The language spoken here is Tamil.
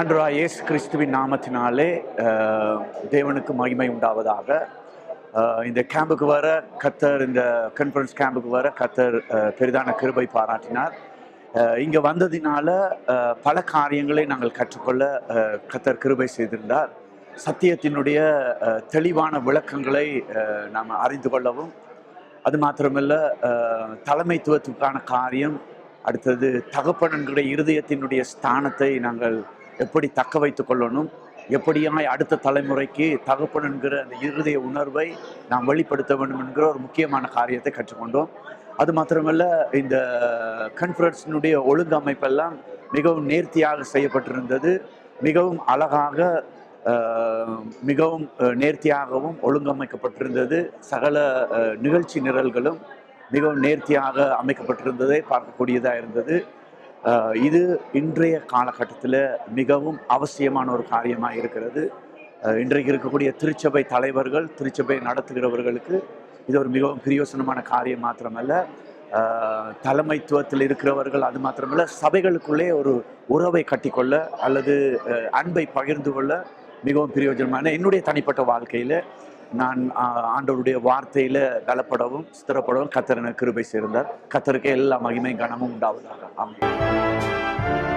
அன்றா இயேசு கிறிஸ்துவின் நாமத்தினாலே தேவனுக்கு மகிமை உண்டாவதாக. இந்த கேம்புக்கு வர கத்தர் இந்த கான்ஃபரன்ஸ் கேம்புக்கு வர கத்தர் பெரிதான கிருபை பாராட்டினார். இங்கே வந்ததினால பல காரியங்களை நாங்கள் கற்றுக்கொள்ள கத்தர் கிருபை செய்திருந்தார். சத்தியத்தினுடைய தெளிவான விளக்கங்களை நாம் அறிந்து கொள்ளவும் அது மாத்திரமல்ல தலைமைத்துவத்துக்கான காரியம் அடுத்தது தகப்பனன்களுடைய இருதயத்தினுடைய ஸ்தானத்தை நாங்கள் எப்படி தக்க வைத்துக் கொள்ளணும் எப்படியாய் அடுத்த தலைமுறைக்கு தகப்பன் என்கிற அந்த இருதய உணர்வை நாம் வெளிப்படுத்த வேண்டும் என்கிற ஒரு முக்கியமான காரியத்தை கற்றுக்கொண்டோம். அது மாத்திரமல்ல இந்த கான்ஃபரன்ஸினுடைய ஒழுங்கமைப்பெல்லாம் மிகவும் நேர்த்தியாக செய்யப்பட்டிருந்தது. மிகவும் அழகாக மிகவும் நேர்த்தியாகவும் ஒழுங்கமைக்கப்பட்டிருந்தது. சகல நிகழ்ச்சி நிரல்களும் மிகவும் நேர்த்தியாக அமைக்கப்பட்டிருந்ததை பார்க்கக்கூடியதாக இருந்தது. இது இன்றைய காலகட்டத்தில் மிகவும் அவசியமான ஒரு காரியமாக இருக்கிறது. இன்றைக்கு இருக்கக்கூடிய திருச்சபை தலைவர்கள் திருச்சபை நடத்துகிறவர்களுக்கு இது ஒரு மிகவும் பிரியோசனமான காரியம் மாத்திரமல்ல. தலைமைத்துவத்தில் இருக்கிறவர்கள் அது மாத்திரமல்ல சபைகளுக்குள்ளே ஒரு உறவை கட்டிக்கொள்ள அல்லது அன்பை பகிர்ந்து கொள்ள மிகவும் பிரயோஜனமான என்னுடைய தனிப்பட்ட வாழ்க்கையில் நான் ஆண்டவருடைய வார்த்தையில் பலப்படவும் ஸ்திரப்படவும் கத்தர் எனக்கு கிருபை சேர்ந்தார் கத்தருக்கு எல்லா மகிமை கனமும் உண்டாவதாக. ஆமாம்